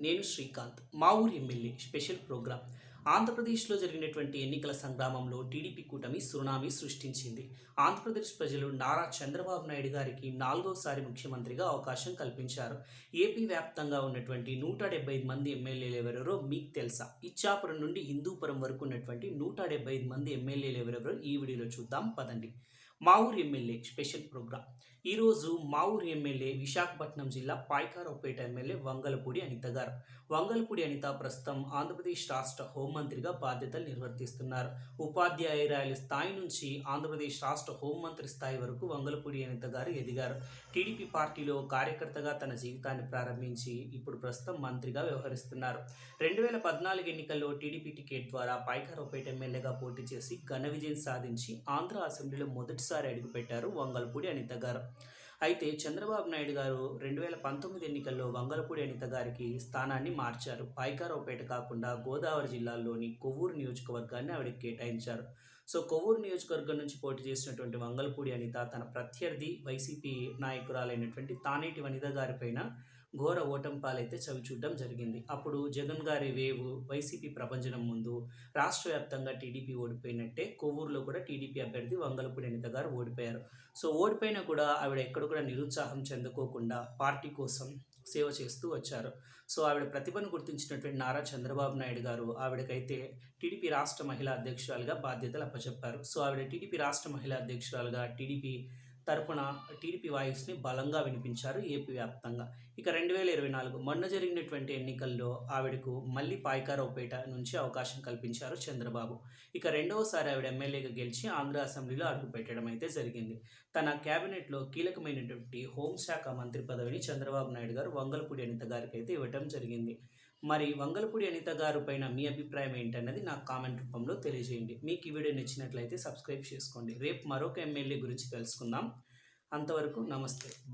నేను శ్రీకాంత్ మా ఊరి ఎమ్మెల్యే స్పెషల్ ప్రోగ్రాం ఆంధ్రప్రదేశ్లో జరిగినటువంటి ఎన్నికల సంగ్రామంలో టీడీపీ కూటమి సునామీ సృష్టించింది. ఆంధ్రప్రదేశ్ ప్రజలు నారా చంద్రబాబు నాయుడు గారికి నాలుగోసారి ముఖ్యమంత్రిగా అవకాశం కల్పించారు. ఏపీ వ్యాప్తంగా ఉన్నటువంటి నూట డెబ్బై మంది ఎమ్మెల్యేలు ఎవరెవరో మీకు తెలుసా? ఇచ్చాపురం నుండి హిందూపురం వరకు ఉన్నటువంటి నూట డెబ్బై ఐదు మంది ఎమ్మెల్యేలు ఎవరెవరో ఈ వీడియోలో చూద్దాం. పదండి. మా ఊరు ఎమ్మెల్యే స్పెషల్ ప్రోగ్రాం. ఈరోజు మా ఊరు ఎమ్మెల్యే విశాఖపట్నం జిల్లా పాయకారావుపేట ఎమ్మెల్యే వంగలపూడి అనిత గారు. వంగలపూడి అనిత ప్రస్తుతం ఆంధ్రప్రదేశ్ రాష్ట్ర హోంమంత్రిగా బాధ్యతలు నిర్వర్తిస్తున్నారు. ఉపాధ్యాయురాయల స్థాయి నుంచి ఆంధ్రప్రదేశ్ రాష్ట్ర హోంమంత్రి స్థాయి వరకు వంగలపూడి అనిత గారు ఎదిగారు. టీడీపీ పార్టీలో కార్యకర్తగా తన జీవితాన్ని ప్రారంభించి ఇప్పుడు ప్రస్తుతం మంత్రిగా వ్యవహరిస్తున్నారు. రెండు వేల పద్నాలుగు ఎన్నికల్లో టీడీపీ టికెట్ ద్వారా పాయకారావుపేట ఎమ్మెల్యేగా పోటీ చేసి ఘన విజయం సాధించి ఆంధ్ర అసెంబ్లీలో మొదటి మొదటిసారి అడుగుపెట్టారు వంగలపూడి అనిత గారు. అయితే చంద్రబాబు నాయుడు గారు రెండు వేల పంతొమ్మిది ఎన్నికల్లో వంగలపూడి అనిత గారికి స్థానాన్ని మార్చారు. పాయకారావుపేట కాకుండా గోదావరి జిల్లాలోని కొవ్వూరు నియోజకవర్గాన్ని ఆవిడకి కేటాయించారు. సో కొవ్వూరు నియోజకవర్గం నుంచి పోటీ చేసినటువంటి వంగలపూడి అనిత తన ప్రత్యర్థి వైసీపీ నాయకురాలైనటువంటి తానేటి వనిత గారిపైన ఘోర ఓటం పాలైతే చవి చూడడం జరిగింది. అప్పుడు జగన్ గారి వేవు వైసీపీ ప్రపంచం ముందు రాష్ట్ర వ్యాప్తంగా టీడీపీ ఓడిపోయినట్టే కొవ్వూరులో కూడా టీడీపీ అభ్యర్థి వంగలపూడి అనిత గారు ఓడిపోయారు. సో ఓడిపోయినా కూడా ఆవిడ ఎక్కడ కూడా నిరుత్సాహం చెందుకోకుండా పార్టీ కోసం సేవ చేస్తూ వచ్చారు. సో ఆవిడ ప్రతిభను గుర్తించినటువంటి నారా చంద్రబాబు నాయుడు గారు ఆవిడకైతే టీడీపీ రాష్ట్ర మహిళా అధ్యక్షురాలుగా బాధ్యతలు అప్పచెప్పారు. సో ఆవిడ టీడీపీ రాష్ట్ర మహిళా అధ్యక్షురాలుగా టీడీపీ తరపున టీడీపీ వాయిస్ని బలంగా వినిపించారు ఏపీ వ్యాప్తంగా. ఇక రెండు వేల ఇరవై నాలుగు మొన్న జరిగినటువంటి ఎన్నికల్లో ఆవిడకు మళ్ళీ పాయికారావుపేట నుంచి అవకాశం కల్పించారు చంద్రబాబు. ఇక రెండవసారి ఆవిడ ఎమ్మెల్యేగా గెలిచి ఆంధ్ర అసెంబ్లీలో అడుగుపెట్టడం అయితే జరిగింది. తన క్యాబినెట్లో కీలకమైనటువంటి హోంశాఖ మంత్రి పదవిని చంద్రబాబు నాయుడు గారు వంగలపూడి అనిత గారికి అయితే ఇవ్వటం జరిగింది. మరి వంగలపూడి అనిత గారు పైన మీ అభిప్రాయం ఏంటన్నది నాకు కామెంట్ రూపంలో తెలియజేయండి. మీకు ఈ వీడియో నచ్చినట్లయితే సబ్స్క్రైబ్ చేసుకోండి. రేపు మరొక ఎమ్మెల్యే గురించి తెలుసుకుందాం. అంతవరకు నమస్తే.